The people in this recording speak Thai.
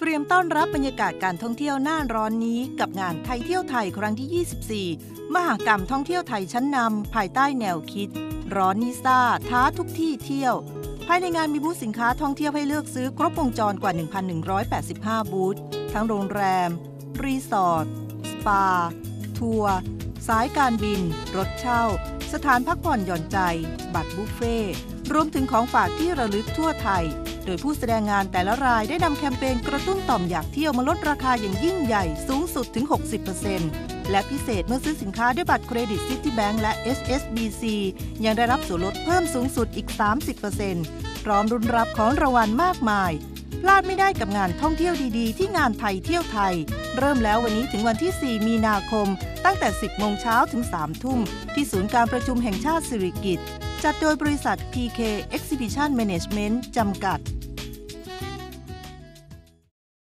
เตรียมต้อนรับบรรยากาศการท่องเที่ยวหน้าร้อนนี้กับงานไทยเที่ยวไทยครั้งที่ 24 มหากรรมท่องเที่ยวไทยชั้นนำภายใต้แนวคิด ร้อนนิซ่าท้าทุกที่เที่ยว ภายในงานมีบูธสินค้าท่องเที่ยวให้เลือกซื้อครบวงจรกว่า 1,185 บูธทั้งโรงแรม รีสอร์ท สปา ทัวร์ สายการบิน รถเช่า สถานพักผ่อนหย่อนใจ บัตรบุฟเฟ่ต์รวมถึงของฝากที่ระลึกทั่วไทย โดยผู้แสดงงานแต่ละรายได้นำแคมเปญกระตุ้นต่อมอยากเที่ยวมาลดราคาอย่างยิ่งใหญ่สูงสุดถึง 60%และพิเศษเมื่อซื้อสินค้าด้วยบัตรเครดิตซิตี้แบงก์และ SSBC ยังได้รับส่วนลดเพิ่มสูงสุดอีก 30%พร้อมรุนรับของรางวัลมากมาย พลาดไม่ได้กับงานท่องเที่ยวดีๆ ที่งานไทยเที่ยวไทย เริ่มแล้ววันนี้ถึงวันที่ 4 มีนาคม ตั้งแต่ 10 โมงเช้าถึง 3 ทุ่ม ที่ศูนย์การประชุมแห่งชาติสิริกิติ์ จัดโดยบริษัท PK Exhibition Management จำกัด